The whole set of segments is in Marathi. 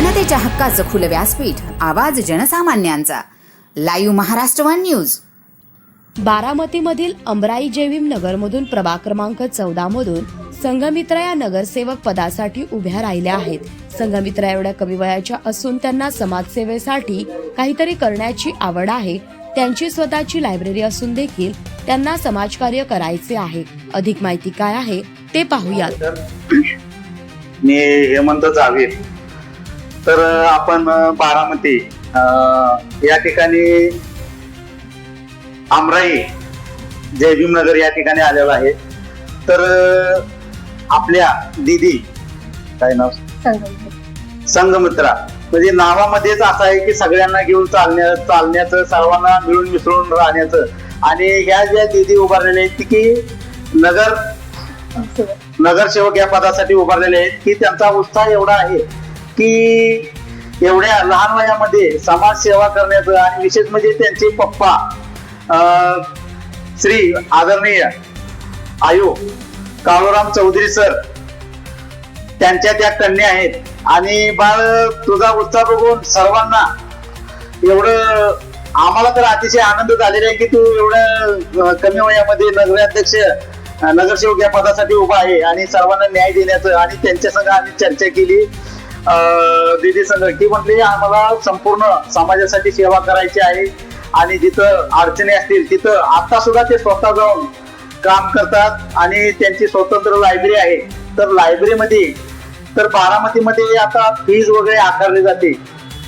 जनतेच्या हक्काचं खुलं व्यासपीठ आवाज जनसामान्यांचा. Live Maharashtra one news. बारामतीमधील Amrai Jaibhim नगरमधून प्रभाग क्रमांक चौदा मधून संघमित्रा या नगरसेवक पदासाठी उभ्या राहिल्या आहेत. संघमित्रा एवढ्या कमी वयाच्या असून त्यांना समाजसेवेसाठी काहीतरी करण्याची आवड आहे. त्यांची स्वतःची लायब्ररी असून देखील त्यांना समाजकार्य करायचे आहे. अधिक माहिती काय आहे ते पाहूयात. तर मी हेमंत जावीर. तर आपण बारामती अं, या ठिकाणी आमराई जयभीम नगर या ठिकाणी आलेलो आहे. तर आपल्या दिदी काय नाव? संघमित्रा म्हणजे नावामध्येच असं आहे की सगळ्यांना घेऊन चालण्या चालण्याचं सर्वांना मिळून मिसळून राहण्याचं. आणि ह्या ज्या दिदी उभारलेल्या आहेत की नगर नगरसेवक. या पदासाठी उभारलेले आहेत की त्यांचा उत्साह एवढा आहे की एवढ्या लहान वयामध्ये समाजसेवा करण्याचं आणि विशेष म्हणजे त्यांचे पप्पा अं, श्री आदरणीय आयो काळूराम चौधरी सर त्यांच्या त्या कन्या आहेत. आणि बाळ तुझा उत्साह बघून सर्वांना एवढं आम्हाला तर अतिशय आनंद झालेला आहे की तू एवढं कमी वयामध्ये नगराध्यक्ष नगरसेवक या पदासाठी उभा आहे आणि सर्वांना न्याय देण्याचं आणि त्यांच्या संघ आम्ही चर्चा केली. दिदी संघ की म्हटली आम्हाला संपूर्ण समाजासाठी सेवा करायची आहे आणि जिथं अडचणी असतील तिथं आता सुद्धा ते स्वतः जाऊन काम करतात आणि त्यांची स्वतंत्र लायब्ररी आहे. तर लायब्ररीमध्ये तर बारामतीमध्ये आता फीज वगैरे आकारली जाते.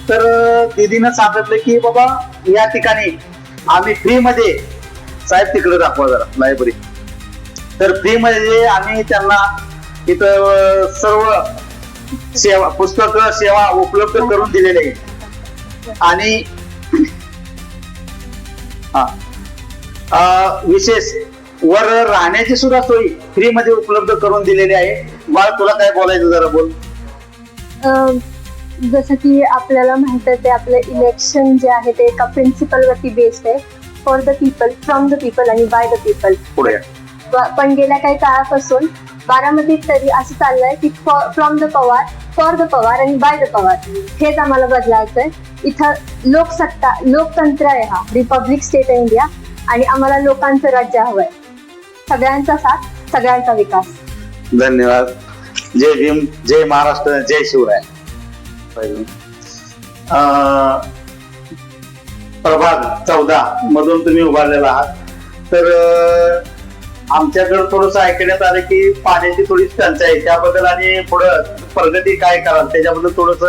तर दिदीनं दीदीनं सांगितलं की बाबा या ठिकाणी आम्ही फ्रीमध्ये साहेब तिकडे दाखवा जरा लायब्ररी तर फ्रीमध्ये आम्ही त्यांना इथं सर्व सेवा पुस्तक सेवा उपलब्ध करून दिलेले आहे आणि हा. विशेष वर राहण्याची सुद्धा सोय फ्री मध्ये उपलब्ध करून दिलेली आहे. बाळ तुला काय बोलायचं जरा बोल. जसं की आपल्याला माहितच आहे आपलं इलेक्शन जे आहे ते एका प्रिन्सिपल वरती बेस्ड आहे. For the people from the people आणि बाय द पीपल पुढे पण गेल्या काही काळापासून बारामतीत तरी असं चाललंय की from the Pawar for the Pawar आणि बाय द पवार हेच आम्हाला बदलायचंय. इथं लोकसत्ता लोकतंत्र आहे हा. रिपब्लिक स्टेट ऑफ इंडिया आणि आम्हाला लोकांचं राज्य हवंय. सगळ्यांचा साथ सगळ्यांचा विकास. धन्यवाद. जय भीम जय महाराष्ट्र जय शिवराय. अं, प्रभाग चौदा मधून तुम्ही उभारलेला आहात. तर आमच्याकडे थोडस ऐकण्यात आलं की पाण्याची थोडी टंचाई आहे त्याबद्दल आणि पुढं प्रगती काय कराल त्याच्याबद्दल थोडस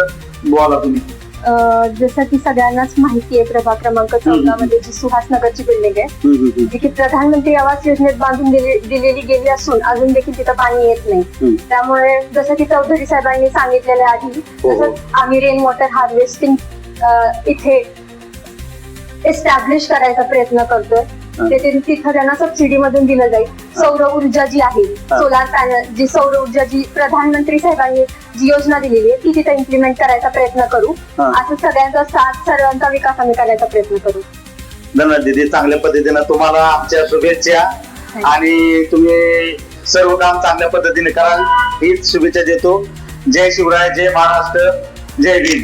बोला तुम्ही जसं की सगळ्यांनाच माहिती आहे प्रभाग क्रमांक चौदा मध्ये जी सुहास नगरची बिल्डिंग आहे. जी की प्रधानमंत्री आवास योजनेत बांधून दिली दिलेली गेली असून अजून देखील तिथं पाणी येत नाही. त्यामुळे जसं की चौधरी साहेबांनी सांगितलेलं आहे आधी हो, हो. तसंच आम्ही रेन वॉटर हार्वेस्टिंग इथे एस्टॅब्लिश करायचा प्रयत्न करतोय. ते तिथं त्यांना सबसिडी मधून दिलं जाईल. सौर ऊर्जा जी आहे. सोलार पॅनल जी सौर ऊर्जा जी प्रधानमंत्री साहेबांनी जी योजना दिलेली आहे ती तिथे इम्प्लिमेंट करायचा प्रयत्न करू. असं सगळ्यांचा साथ सर्वांचा विकास आम्ही करायचा प्रयत्न करू. धन्यवाद दीदी. चांगल्या पद्धतीनं तुम्हाला आमच्या शुभेच्छा. आणि तुम्ही सर्व काम चांगल्या पद्धतीने कराल. हीच शुभेच्छा देतो. जय शिवराय जय महाराष्ट्र जय भीम.